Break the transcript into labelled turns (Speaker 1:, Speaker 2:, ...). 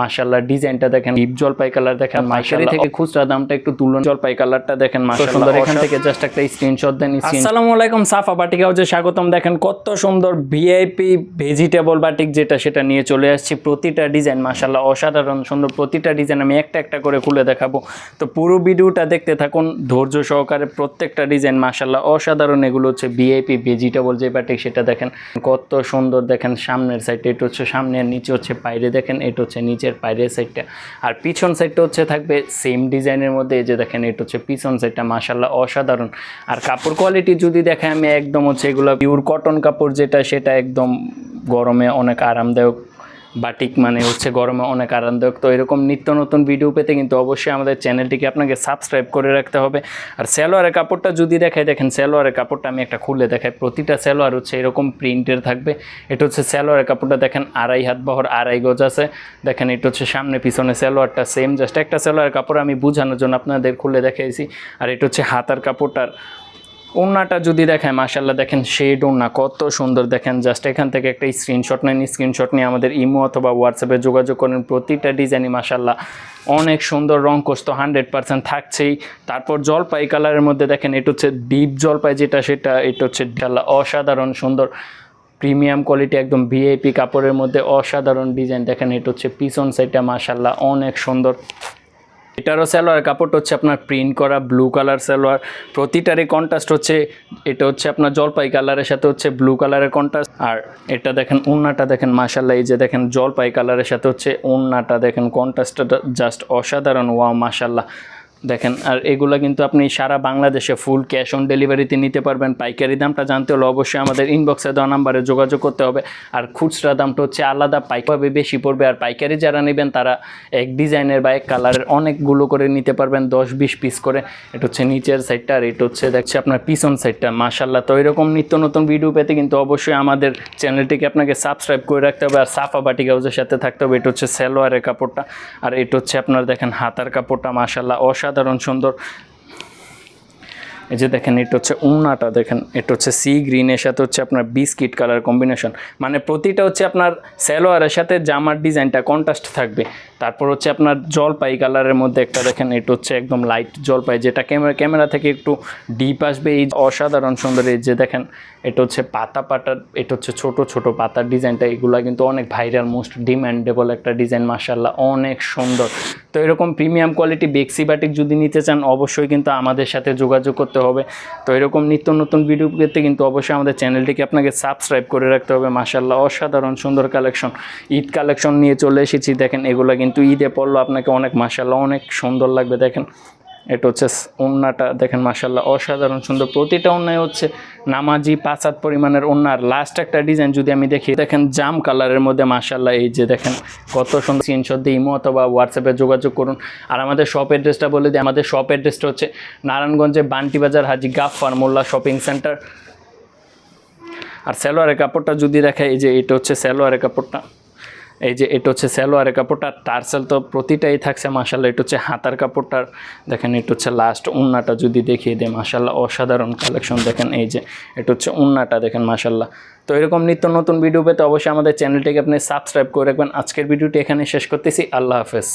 Speaker 1: মাশাল্লাহ ডিজাইনটা দেখেন ডিপ জলপাই কালার দেখেন মাইশারি থেকে খুচরা দামটা একটু তুলন জলপাই কালারটা দেখেন মাশাল্লাহ সুন্দর এখান থেকে জাস্ট একটা স্ক্রিনশট দেন আসসালামু আলাইকুম সাফা বাটিক হাউসে স্বাগতম। দেখেন কত সুন্দর ভিআইপি ভেজিটেবল বাটিক যেটা সেটা নিয়ে চলে আসছি। প্রতিটা ডিজাইন মাশাল্লাহ অসাধারণ সুন্দর প্রতিটা ডিজাইন আমি একটা একটা করে খুলে দেখাবো। তো পুরো ভিডিওটা দেখতে থাকুন ধৈর্য সহকারে প্রত্যেকটা ডিজাইন মাশাল্লাহ অসাধারণ। এগুলো হচ্ছে ভিআইপি ভেজিটেবল যে বাটিক সেটা দেখেন কত সুন্দর। দেখেন সামনের সাইডটা এটা হচ্ছে সামনে আর নিচে হচ্ছে বাইরে দেখেন এটা হচ্ছে নিচের বাইরের সাইডটা আর পিছন সাইডটা হচ্ছে থাকবে সেম ডিজাইনের মধ্যে, এই যে দেখেন এটা হচ্ছে পিছন সাইডটা মাসাল্লাহ অসাধারণ। আর কাপড় কোয়ালিটি যদি দেখেন আমি একদম হচ্ছে এগুলো পিওর কটন কাপড় যেটা, সেটা একদম গরমে অনেক আরামদায়ক বাটিক মানে হচ্ছে গরমে অনেক আরামদায়ক। তো এরকম নিত্য নতুন ভিডিও পেতে কিন্তু অবশ্যই আমাদের চ্যানেলটিকে আপনাকে সাবস্ক্রাইব করে রাখতে হবে। আর স্যালোয়ারের কাপড়টা যদি দেখাই, দেখেন স্যালোয়ারের কাপড়টা আমি একটা খুলে দেখাই। প্রতিটা স্যালোয়ার হচ্ছে এরকম প্রিন্টের থাকবে। এটা হচ্ছে স্যালোয়ারের কাপড়টা, দেখেন আড়াই হাত বহর, আড়াই গজ আছে। দেখেন এটা হচ্ছে সামনে পিছনে স্যালোয়ারটা সেম জাস্ট একটা স্যালোয়ারের কাপড় আমি বোঝানোর জন্য আপনাদের খুলে দেখাইছি। আর এটা হচ্ছে হাতার কাপড়টার ওড়নাটা যদি দেখেন মাশাল্লাহ দেখেন শেড ওড়না কত সুন্দর। দেখেন জাস্ট এখান থেকে একটা স্ক্রিনশট নেন স্ক্রিনশট নিয়ে আমাদের ইমো অথবা হোয়াটসঅ্যাপে যোগাযোগ করেন। প্রতিটা ডিজাইনই মাশাল্লাহ অনেক সুন্দর, রং কষ্ট হান্ড্রেড পার্সেন্ট থাকছেই। তারপর জলপাই কালারের মধ্যে দেখেন, এটা হচ্ছে ডিপ জলপাই যেটা, সেটা, এটা হচ্ছে ইনশাল্লাহ অসাধারণ সুন্দর। প্রিমিয়াম কোয়ালিটি একদম ভিআইপি কাপড়ের মধ্যে অসাধারণ ডিজাইন দেখেন, এটা হচ্ছে পিছন সাইডটা মাশাল্লাহ অনেক সুন্দর। এটারও সালোয়ার, কাপড়টা হচ্ছে আপনার প্রিন্ট করা ব্লু কালার সালোয়ার। প্রতিটারই কন্ট্রাস্ট হচ্ছে, এটা হচ্ছে আপনার জলপাই কালারের সাথে হচ্ছে ব্লু কালারের কন্ট্রাস্ট আর এটা দেখেন ওড়নাটা দেখেন মাসাল্লাহ এই যে দেখেন, জলপাই কালারের সাথে হচ্ছে ওড়নাটা দেখেন কন্ট্রাস্টটা জাস্ট অসাধারণ ওয়া মাশাল্লাহ দেখেন, আর এগুলো কিন্তু আপনি সারা বাংলাদেশে ফুল ক্যাশ অন ডেলিভারিতে নিতে পারবেন। পাইকারি দামটা জানতে হলে অবশ্যই আমাদের ইনবক্সে দেওয়া নাম্বারে যোগাযোগ করতে হবে। আর খুচরা দামটা হচ্ছে আলাদা পাইকারি বেশি পড়বে। আর পাইকারি যারা নেবেন, তারা এক ডিজাইনের বা এক কালারের অনেকগুলো করে নিতে পারবেন, দশ বিশ পিস করে। এটা হচ্ছে নিচের সাইডটা আর এটা হচ্ছে দেখছে আপনার পিছন সাইডটা মাশাল্লাহ তো এরকম নিত্য নতুন ভিডিও পেতে কিন্তু অবশ্যই আমাদের চ্যানেলটিকে আপনাকে সাবস্ক্রাইব করে রাখতে হবে। আর সাফা বাটিক হাউসের সাথে থাকতে হবে। এটা হচ্ছে সালোয়ারের কাপড়টা। আর এটা হচ্ছে আপনার দেখেন, হাতার কাপড়টা মাশাল্লাহ অসাধারণ সুন্দর। এই যে দেখেন, এটা হচ্ছে উন্নাটা, দেখেন, এটা হচ্ছে সি গ্রিনের সাথে হচ্ছে আপনার বিস্কিট কালার কম্বিনেশন। মানে প্রতিটা হচ্ছে আপনার স্যালোয়ারের সাথে জামার ডিজাইনটা কন্ট্রাস্ট থাকবে। তারপর হচ্ছে আপনার জলপাই কালারের মধ্যে একটা, দেখেন, এটা হচ্ছে একদম লাইট জলপাই, যেটা ক্যামেরা ক্যামেরা থেকে একটু ডিপ আসবে। এই অসাধারণ সুন্দর, এই যে দেখেন, এটা হচ্ছে পাতা পাতার এটা হচ্ছে ছোট ছোট পাতার ডিজাইনটা। এগুলা কিন্তু অনেক ভাইরাল মোস্ট ডিম্যান্ডেবল একটা ডিজাইন মার্শাল্লাহ অনেক সুন্দর। তো এরকম প্রিমিয়াম কোয়ালিটি বেক্সি বাটিক যদি নিতে চান, অবশ্যই কিন্তু আমাদের সাথে যোগাযোগ করতে হবে। তো এরকম নিত্য নতুন ভিডিও পেতে কিন্তু অবশ্যই আমাদের চ্যানেলটিকে আপনাকে সাবস্ক্রাইব করে রাখতে হবে। মাসাল্লাহ অসাধারণ সুন্দর কালেকশন ঈদ কালেকশন নিয়ে চলে এসেছি। দেখেন, এগুলো কিন্তু ঈদে পড়ল আপনাকে অনেক মাসাল্লাহ অনেক সুন্দর লাগবে। দেখেন এটা হচ্ছে ওন্নাটা। দেখেন মাসাল্লাহ অসাধারণ সুন্দর। প্রতিটা ওন্নায় হচ্ছে নামাজি পাঁচ হাত পরিমাণের ওন্নার লাস্ট একটা ডিজাইন যদি আমি দেখি, দেখেন জাম কালারের মধ্যে মাসাল্লাহ এই যে দেখেন, কত সুন্দর স্ক্রিনশট দিয়ে ইমো অথবা হোয়াটসঅ্যাপে যোগাযোগ করুন। আর আমাদের শপ অ্যাড্রেসটা বলে দিই, আমাদের শপ অ্যাড্রেসটা হচ্ছে নারায়ণগঞ্জে বান্টি বাজার হাজি গাফার মোল্লা শপিং সেন্টার আর স্যালোয়ারের কাপড়টা যদি দেখায় এই যে এটা হচ্ছে স্যালোয়ারের কাপড়টা। এই যে এটা হচ্ছে সেলোয়ারে কাপড়টা টার্সেল তো প্রতিটাই থাকছে মাসাল্লাহ এটা হচ্ছে হাতার কাপড়টার, দেখেন এটা হচ্ছে লাস্ট উন্নাটা যদি দেখিয়ে দেয় মাসাল্লাহ অসাধারণ কালেকশন দেখেন এই যে এটা হচ্ছে উন্নাটা, দেখেন মাসাল্লাহ তো এরকম নিত্য নতুন ভিডিও পেতে অবশ্যই আমাদের চ্যানেলটিকে আপনি সাবস্ক্রাইব করে রাখবেন। আজকের ভিডিওটি এখানে শেষ করতেছি। আল্লাহ হাফেজ।